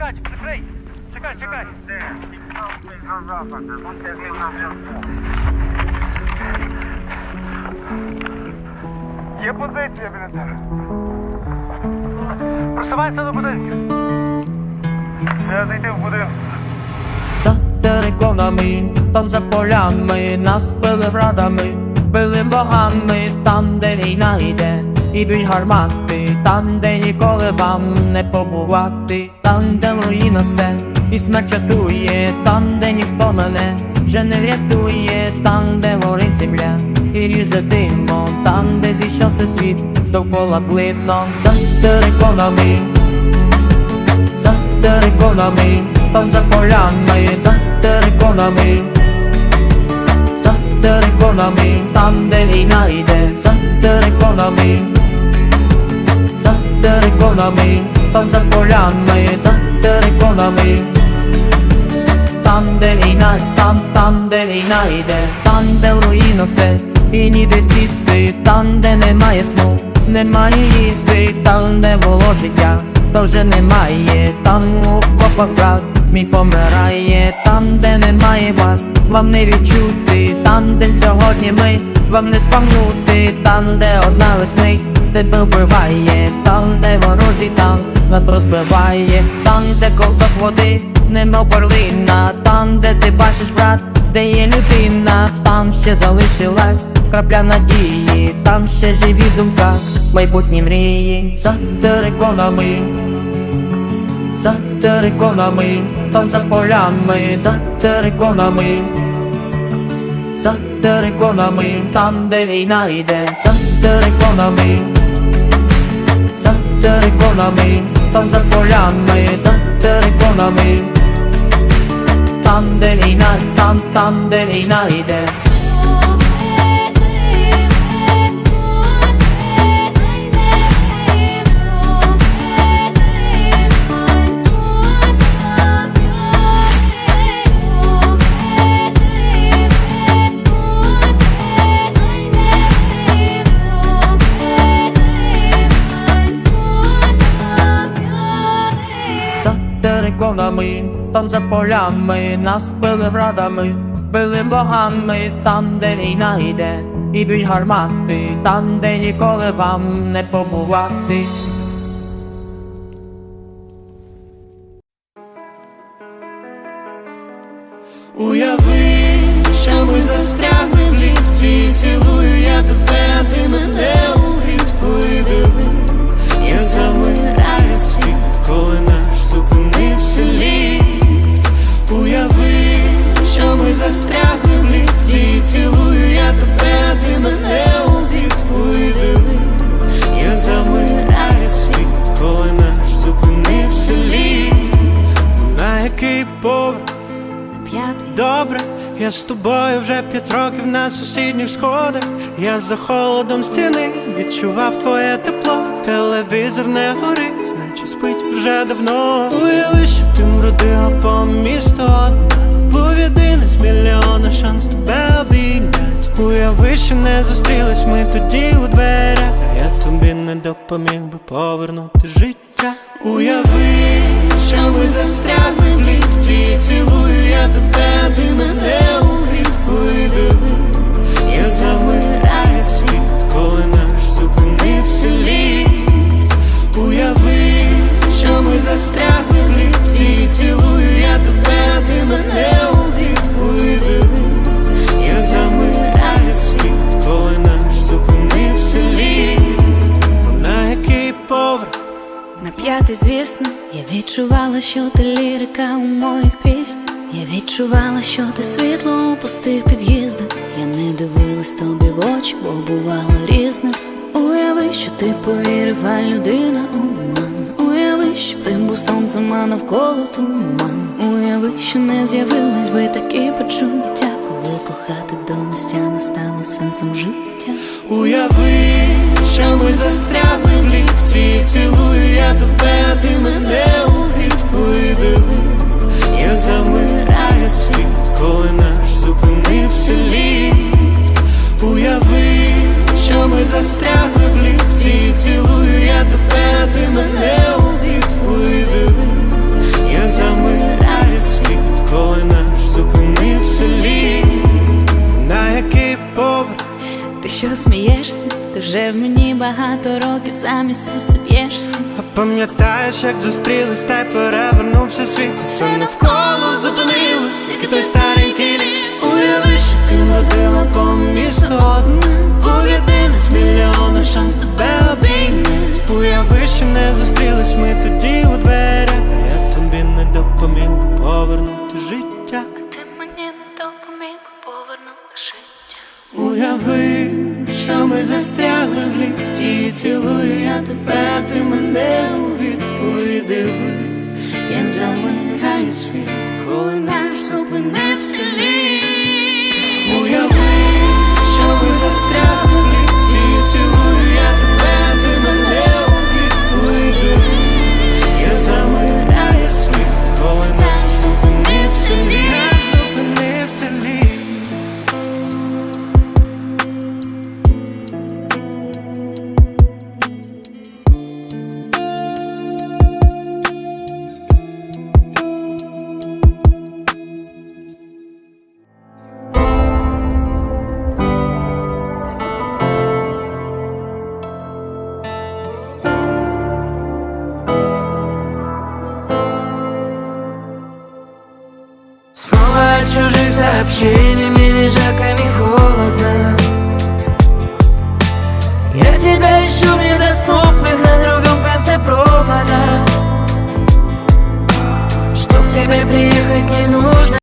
Чекай, прикрий. Чекай, чекай. Є позиція біля. Просувайся до будинків. Я зайти в будинок. За териконами, там за полями, нас били врадами, били богами, там, де війна йде, і б'ють гармати, там, де ніколи вам не побувати, там, де руїна все, і смерть чатує, там, де ніхто мене вже не врятує, там, де горить земля, і ріже димо, там, де зійшовся світ, довкола блидно, за териконами за териконами, там за полями, за териконами, за териконами, там де війна йде, за териконами, за териконами, там за полями, за териконами, там де війна, там, там, де війна йде, там, де в руїнах все, і ніде сісти, там, де немає сну, немає їсти, там, де було життя, то вже немає, там у копах брат мій помирає, там, де немає вас, вам не відчути, там, де сьогодні ми, вам не спамнути, там, де одна весмить, тебе вбиває, там, де ворожий там нас розбиває, там, де ковток води, немов перлина, там, де ти бачиш брат, де є людина, там ще залишилась крапля надії, там ще живі в думках, майбутні мрії, за териконами, за териконами, там за полями, за териконами, за териконами, там де війна йде, за териконами, за териконами, там за полями, за териконами, там де війна, там, там де війна териконами, там за полями, нас били врадами, били богами, там, де війна йде, і б'ють гармати, там, де ніколи вам не побувати. Уяви, що ми застрягли в ліфті, цілую я тебе, ти мене з тобою вже п'ять років на сусідніх сходах. Я за холодом стіни відчував твоє тепло. Телевізор не горить, значить спить вже давно. Уяви, що ти мрудила по місту одна. Був єдиний з мільйона шанс тебе обійнять. Уяви, що не зустрілись ми тоді у дверях. А я тобі не допоміг би повернути життя. Уяви, що ми застрягли в ліфті, цілую я тебе, я відчувала, що ти лірика у моїх піснях. Я відчувала, що ти світло у пустих під'їздах. Я не дивилась тобі в очі, бо бувало різне. Уяви, що ти повірив, а людина обман. Уяви, що ти був сонцем, а навколо туман. Уяви, що не з'явились би такі почуття, коли кохати до нестями стало сенсом життя. Уяви, що ми застрягли в ліфті, цілую я тебе, а ти мене що ми застрягли в ліфті. Цілую я тебе, ти мене у відповіди Я замираю світ, коли наш зупинився літ На який поверх? Ти що смієшся? Ти вже в мені багато років замість серця б'єшся. А пам'ятаєш, як зустрілись, та й перевернувся світ? Все навколо зупинилось, як і той старий Що не зустрілись ми тоді у дверях. Та я тобі не допоміг би повернути життя. Ти мені не допоміг повернути життя. Уяви, що ми застрягли в ліфті. І Цілую я тебе, ти мене у відповіди Як замирає світ, коли наш зупинився 去。